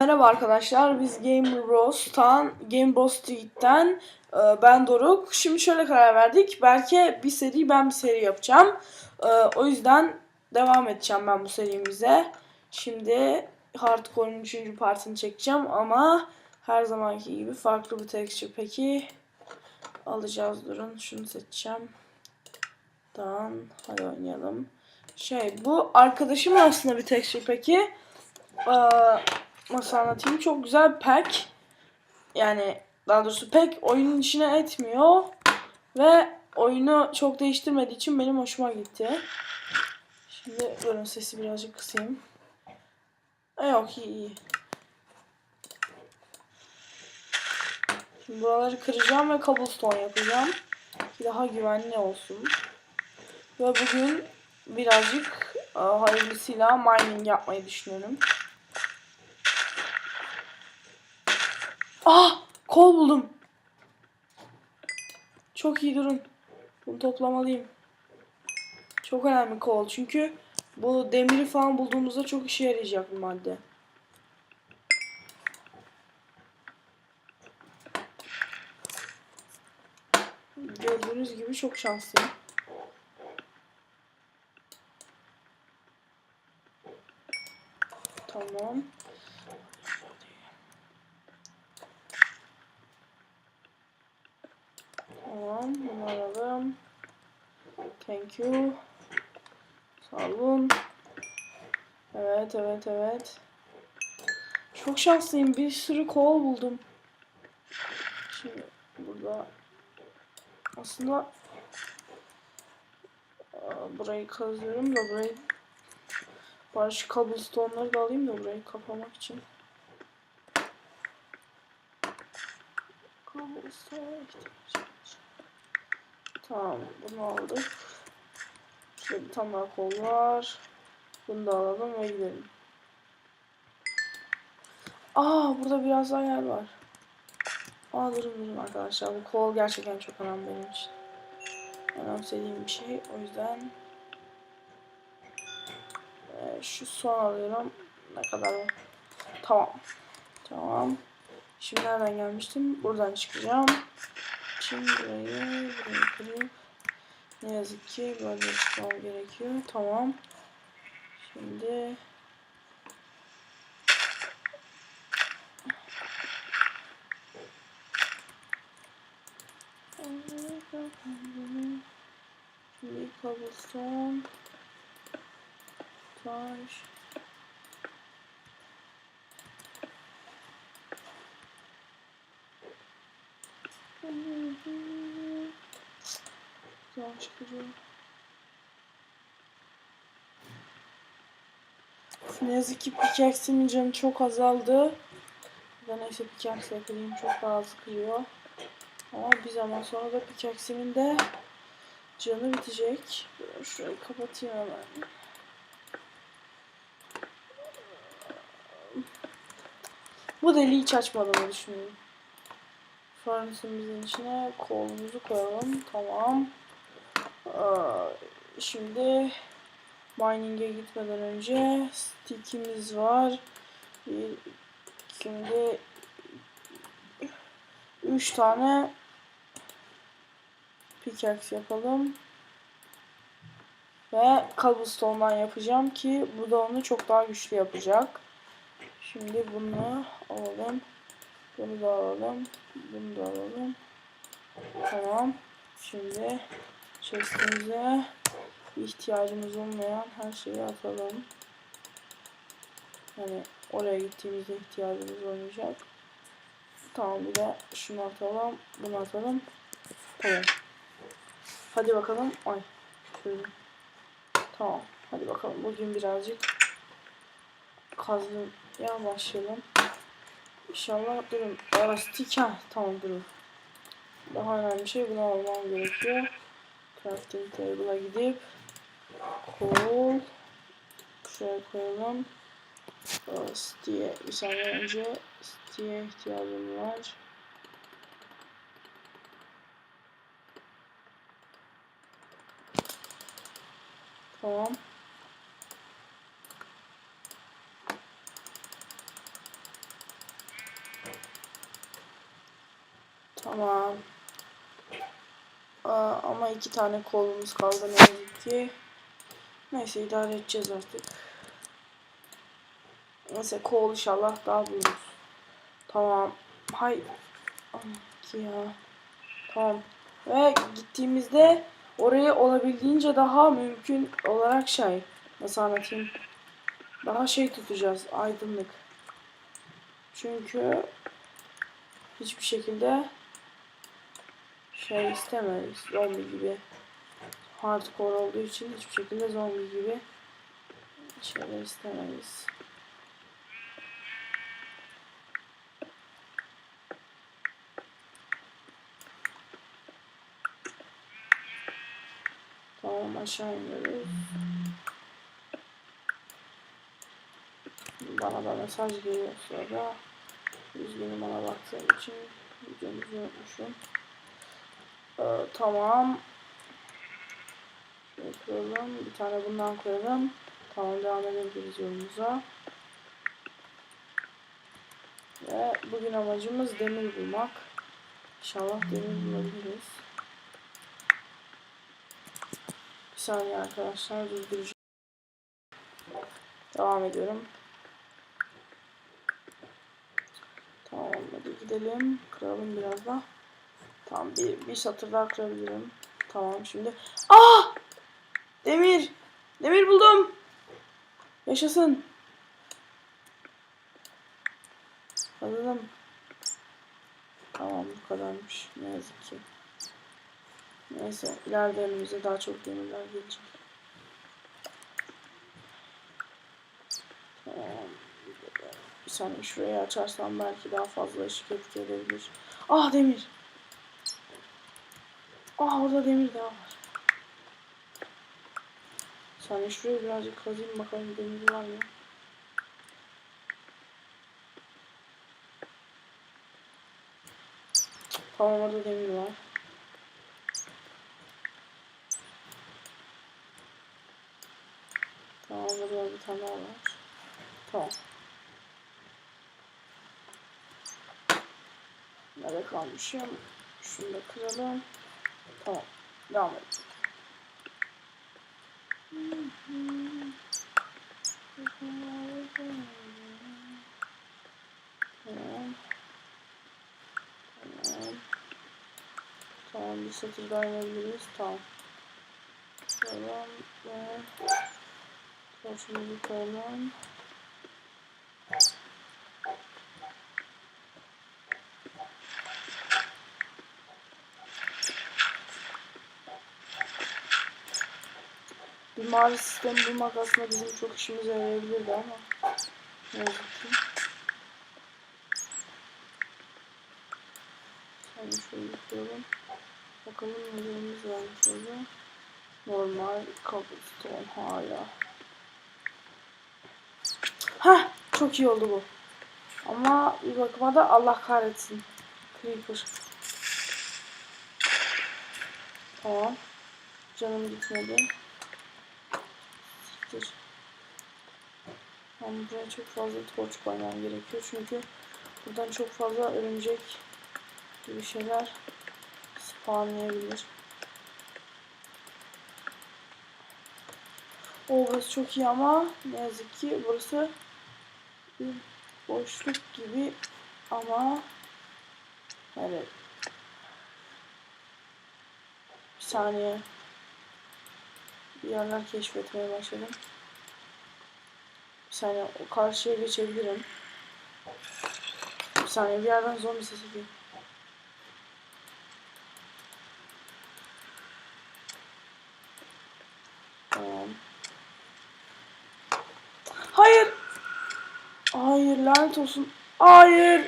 Merhaba arkadaşlar, biz Game Bros'tan, Game Bros Street'ten e, ben Doruk. Şimdi şöyle karar verdik, belki bir seri ben bir seri yapacağım. E, o yüzden devam edeceğim ben bu serimize. Şimdi Hardcore'un 3. partini çekeceğim ama her zamanki gibi farklı bir texture peki alacağız. Durun, şunu seçeceğim. Tamam, hadi oynayalım. Şey, bu arkadaşım aslında bir texture peki. Ee, nasıl anlatayım? Çok güzel pack. Yani daha doğrusu pek oyunun içine etmiyor. Ve oyunu çok değiştirmediği için benim hoşuma gitti. Şimdi durun sesi birazcık kısayım. E yok iyi iyi. Şimdi buraları kıracağım ve cobblestone yapacağım. Ki daha güvenli olsun. Ve bugün birazcık hayırlısıyla mining yapmayı düşünüyorum. Ah! Kol buldum. Çok iyi durun. Bunu toplamalıyım. Çok önemli kol. Çünkü bu demiri falan bulduğumuzda çok işe yarayacak bir madde. Gördüğünüz gibi çok şanslıyım. Tamam. Tamam, bunu alalım. Thank you. Sağ olun. Evet, evet, evet. Çok şanslıyım. Bir sürü kol buldum. Şimdi burada aslında burayı kazıyorum da burayı bari şu cobblestone'ları da alayım da burayı kapamak için. Cobblestone ihtiyacım. Tamam bunu aldık. Şurada bir tane daha kol var. Bunu da alalım ve gidelim. Aa burada biraz daha yer var. Aa durun durun arkadaşlar. Bu kol gerçekten çok önemli benim için. Önemsediğim bir şey. O yüzden ee, şu son alıyorum. Ne kadar? Tamam. Tamam. Şimdi nereden gelmiştim? Buradan çıkacağım. Şimdi burayı, kırıp ne yazık ki böyle çıkmam gerekiyor. Tamam. Şimdi Şimdi cobblestone taş Yavaş çıkacağım. Ne yazık ki pickaxe'imin canı çok azaldı. Ben neyse pickaxe yapayım çok az kırıyor. Ama bir zaman sonra da pickaxe'imin de canı bitecek. Şurayı kapatayım hemen. Bu deliği hiç açmadığımı düşünüyorum. Furnace'ımızın içine kolumuzu koyalım. Tamam. Şimdi mining'e gitmeden önce stick'imiz var. Şimdi 3 tane pickaxe yapalım. Ve cobblestone'dan yapacağım ki bu da onu çok daha güçlü yapacak. Şimdi bunu alalım. Bunu da alalım. Bunu da alalım. Tamam. Şimdi chestimize ihtiyacımız olmayan her şeyi atalım. Yani oraya gittiğimizde ihtiyacımız olmayacak. Tamam bir de şunu atalım. Bunu atalım. Tamam. Hadi bakalım. Ay. Şöyle. Tamam. Hadi bakalım. Bugün birazcık kazmaya başlayalım. İnşallah durun. Elastik ha. Tamam durun. Daha önemli şey bunu almam gerekiyor crafting table'a gidip coal şöyle koyalım steel bir saniye önce steel'e ihtiyacım var Tamam. Tamam. Ama iki tane kolumuz kaldı ne yazık ki. Neyse idare edeceğiz artık. Neyse kol inşallah daha büyür. Tamam. Hay. Ki ya. Tamam. Ve gittiğimizde orayı olabildiğince daha mümkün olarak şey. Nasıl anlatayım? Daha şey tutacağız. Aydınlık. Çünkü hiçbir şekilde şey istemeyiz. Zombi gibi. Hardcore olduğu için hiçbir şekilde zombi gibi şeyler istemeyiz. Tamam aşağı iniyoruz. Bana da mesaj geliyor sonra. Üzgünüm bana baktığım için videomuzu unutmuşum. Ee, tamam. Şöyle koyalım. Bir tane bundan koyalım. Tamam devam edebiliriz yolumuza. Ve bugün amacımız demir bulmak. İnşallah demir bulabiliriz. Bir saniye arkadaşlar durduracağım. Devam ediyorum. Tamam hadi gidelim. Kıralım biraz da. Tamam bir, bir satır daha kırabilirim. Tamam şimdi. Ah! Demir! Demir buldum! Yaşasın. Alalım. Tamam bu kadarmış. Ne yazık ki. Neyse ileride önümüze daha çok demirler gelecek. Tamam. Şurayı açarsam belki daha fazla ışık etki edebilir. Ah demir. Ah orada demir daha var. Saniye şurayı birazcık kazayım bakalım demir var mı? Tamam orada demir var. Tamam burada bir tane daha var. Tamam. Nerede kalmışım? Şunu da kıralım. Tamam. Devam edelim. Tamam. Tamam. Tamam bir satır daha inebiliriz. Tamam. Tamam. Ve Başımızı koyalım. Bir mavi sistem bulmak aslında bizim çok işimize yarayabilirdi ama ne yazık ki. Sen şöyle yapıyorum. Bakalım nelerimiz varmış orada. Normal cobblestone hala. Hah çok iyi oldu bu. Ama bir bakıma da Allah kahretsin. Creeper. Tamam. Canım gitmedi. Siktir. Ben buraya çok fazla torç koymam gerekiyor çünkü buradan çok fazla örümcek gibi şeyler spawnlayabilir. O burası çok iyi ama ne yazık ki burası bir boşluk gibi ama evet bir saniye yerler keşfetmeye başladım. Bir saniye karşıya geçebilirim. Bir saniye bir yerden zombi sesi geliyor. Hayır. Hayır lanet olsun. Hayır.